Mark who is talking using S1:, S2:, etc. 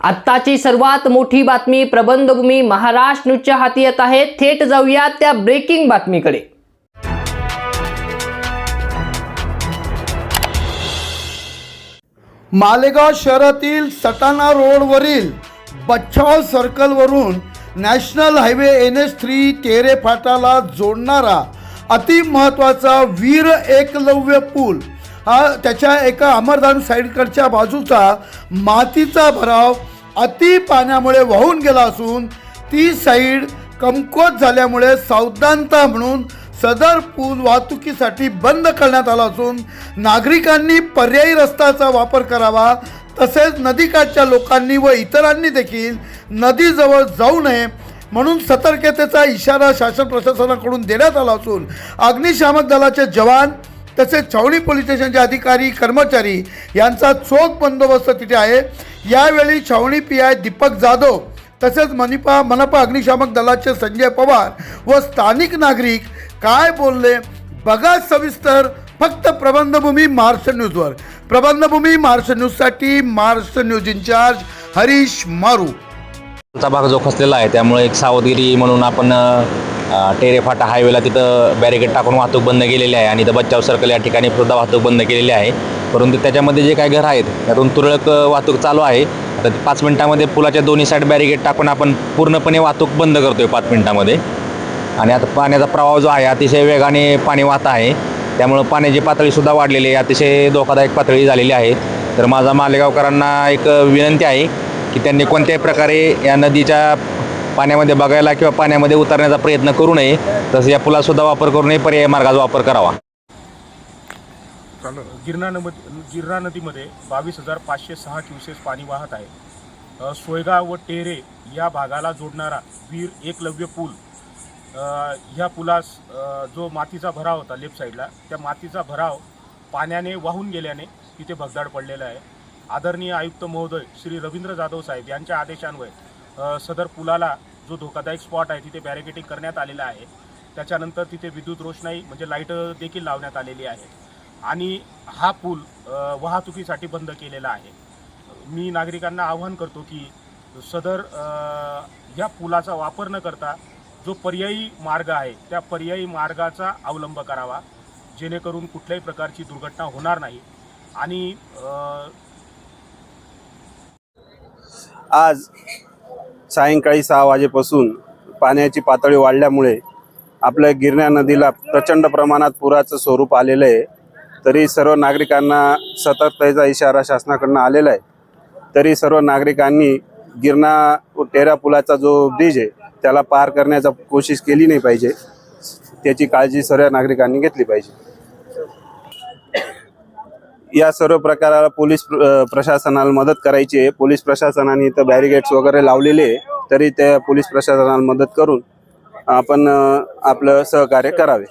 S1: आत्ताची सर्वात मोठी बातमी प्रबंधभूमी महाराष्ट्र न्यूजच्या हाती येत आहे. थेट जाऊया त्या ब्रेकिंग बातमीकडे.
S2: मालेगाव शहरातील सटाणा रोडवरील Bachhav सर्कलवरून national highway N S three तेरे फाटाला जोडणारा अतिमहत्त्वाचा वीर एकलव्य पूल हा त्याच्या एका अमरधाम साईडकडच्या बाजूचा मातीचा भराव अति पाण्यामुळे वाहून गेला असून ती साईड कमकुवत झाल्यामुळे सावधानता म्हणून सदर पूल वाहतुकीसाठी बंद करण्यात आला असून नागरिकांनी पर्यायी रस्त्याचा वापर करावा तसेच नदीकाठच्या लोकांनी व इतरांनी देखील नदीजवळ जाऊ नये म्हणून सतर्कतेचा इशारा शासन प्रशासनाकडून देण्यात आला असून अग्निशामक दलाचे जवान तसेच छावणी पोलीस स्टेशनचे अधिकारी कर्मचारी यांचा चोख बंदोबस्त तिथे आहे. यावेळी छावणी पी आय दीपक जाधव तसेच मनिपा मनपा अग्निशामक दलाचे संजय पवार व स्थानिक नागरिक काय बोलले? बघा सविस्तर फक्त प्रबंधभूमी महाराष्ट्र न्यूजवर. प्रबंधभूमी महाराष्ट्र न्यूजसाठी महाराष्ट्र न्यूज इंचार्ज हरीश मारू.
S3: चा भाग जो खसलेला आहे त्यामुळे एक सावधगिरी म्हणून आपण टेरेफाटा हायवेला तिथं बॅरिकेड टाकून वाहतूक बंद केलेली आहे आणि इथं बच्चाव सर्कल या ठिकाणी सुद्धा वाहतूक बंद केलेली आहे. परंतु त्याच्यामध्ये जे काही घर आहेत त्यातून तुरळक वाहतूक चालू आहे. आता पाच मिनटामध्ये पुलाच्या दोन्ही साईड बॅरिकेड टाकून आपण पूर्णपणे वाहतूक बंद करतो आहे पाच मिनटामध्ये. आणि आता पाण्याचा प्रवाह जो आहे अतिशय वेगाने पाणी वाहत आहे. त्यामुळं पाण्याची पातळीसुद्धा वाढलेली आहे. अतिशय धोकादायक पातळी झालेली आहे. तर माझा मालेगावकरांना एक विनंती आहे की त्यांनी कोणत्याही प्रकारे या नदीच्या पाण्यामध्ये बघायला किंवा पाण्यामध्ये उतरण्याचा प्रयत्न करू नये तसं या पुलासुद्धा वापर करू नये पर्याय मार्गाचा वापर करावा.
S4: गिरणा नदी गिरणा नदीमध्ये बावीस हजार पाचशे सहा क्युसेस पाणी वाहत आहे. सोयगाव व टेरे या भागाला जोडणारा वीर एकलव्य पूल ह्या पुलास जो मातीचा भराव होता लेफ्ट साईडला त्या मातीचा भराव पाण्याने वाहून गेल्याने तिथे भगदाड पडलेला आहे. आदरणीय आयुक्त महोदय श्री रवींद्र जाधव साहेब यांच्या आदेशान्वये सदर पुलाला जो धोकादायक स्पॉट आहे तिथे बॅरिकेटिंग करण्यात आलेलं आहे. त्याच्यानंतर तिथे विद्युत रोषणाई म्हणजे लाइट देखील लावण्यात आलेली आहे. आणि हा पूल वाहतुकीसाठी बंद केलेला आहे. मी नागरिकांना आवाहन करतो की सदर या पुलाचा वापर न करता जो पर्यायी मार्ग आहे त्या पर्यायी मार्गाचा अवलंब करावा. जेणेकरून कुठल्याही प्रकारची दुर्घटना होणार नाही. आणि
S5: आज सायंकाळी सहा वाजेपासून पाण्याची पातळी वाढल्यामुळे आपल्या गिरण्या नदीला प्रचंड प्रमाणात पुराचं स्वरूप आलेलं आहे. तरी सर्व नागरिकांना सतर्कतेचा इशारा शासनाकडनं आलेला आहे. तरी सर्व नागरिकांनी गिरणा टेरा पुलाचा जो ब्रिज आहे त्याला पार करण्याचा कोशिश केली नाही पाहिजे. त्याची काळजी सर्व नागरिकांनी घेतली पाहिजे. या सर्व प्रकाराला पोलीस प्रशासनाला मदत करायची आहे. पोलीस प्रशासनाने इथं बॅरिगेड्स वगैरे लावलेले आहे तरी त्या पोलीस प्रशासनाला मदत करून आपण आपलं सहकार्य करावे.